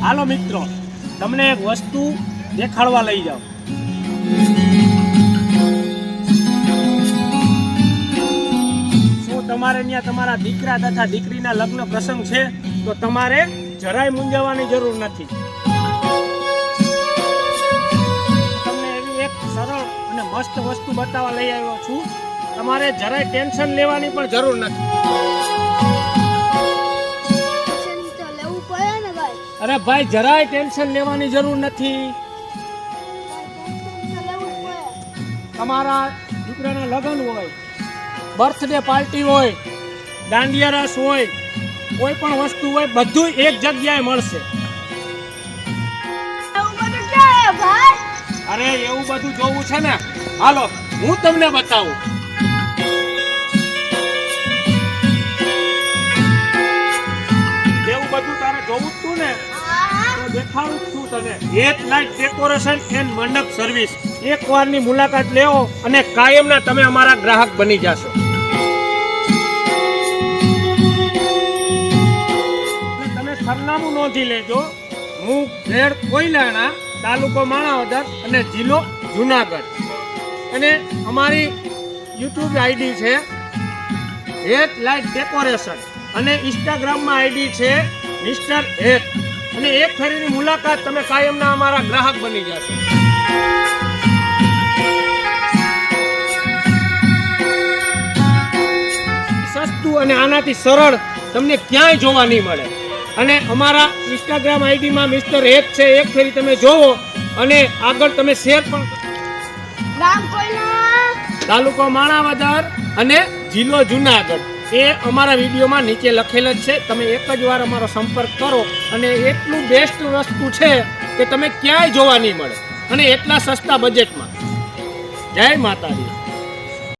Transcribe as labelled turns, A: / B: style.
A: ચાલો મિત્રો, તમને એક વસ્તુ દેખાડવા લઈ જાઓ શું તમારે ત્યાં તમારા દીકરા તથા દીકરીના લગ્ન પ્રસંગ છે, તો તમારે જરાય મૂંઝાવાની જરૂર નથી. તમને એવી એક સરળ અને મસ્ત વસ્તુ બતાવવા લઈ આવ્યો છું. તમારે જરાય ટેન્શન લેવાની પણ જરૂર નથી. અરે ભાઈ, જરાય ટેન્શન લેવાની જરૂર નથી. તમારા દીકરાના લગ્ન હોય બર્થડે પાર્ટી હોય દાંડિયા રસ હોય, કોઈ પણ વસ્તુ હોય બધું એક જગ્યાએ મળશે. અરે, એવું બધું જોવું છે ને? હાલો, હું તમને બતાવું. એવું બધું તારે જોવું એક લાઈટ મુલાકાત લેવો અને કાયમના તમે અમારા ગ્રાહક બની જશો. તમે સરનામું નોંધી લેજો. હું ઘેર કોઈલાણા તાલુકો માણાવદર અને જિલ્લો જુનાગઢ. અને અમારી યુટ્યુબ આઈડી છે હેત લાઈટ ડેકોરેશન અને ઇન્સ્ટાગ્રામમાં આઈડી છે મિસ્ટર એક અને એક ફેરીની મુલાકાત તમે કાયમના અમારા ગ્રાહક બની જશો. સસ્તું અને આનાથી સરળ તમને ક્યાંય જોવા નહીં મળે. અને અમારા ઇન્સ્ટાગ્રામ આઈડીમાં મિસ્ટર એક છે એક ફેરી તમે જોવો અને આગળ તમે શેર પણ તાલુકો માણાવદર અને જિલ્લો જુનાગઢ. એ અમારા વિડીયોમાં નીચે લખેલ જ છે. તમે એક જ વાર અમારો સંપર્ક કરો અને એટલું બેસ્ટ વસ્તુ છે કે તમે ક્યાંય જોવા નહીં મળે. અને એટલા સસ્તા બજેટમાં જય માતાજી.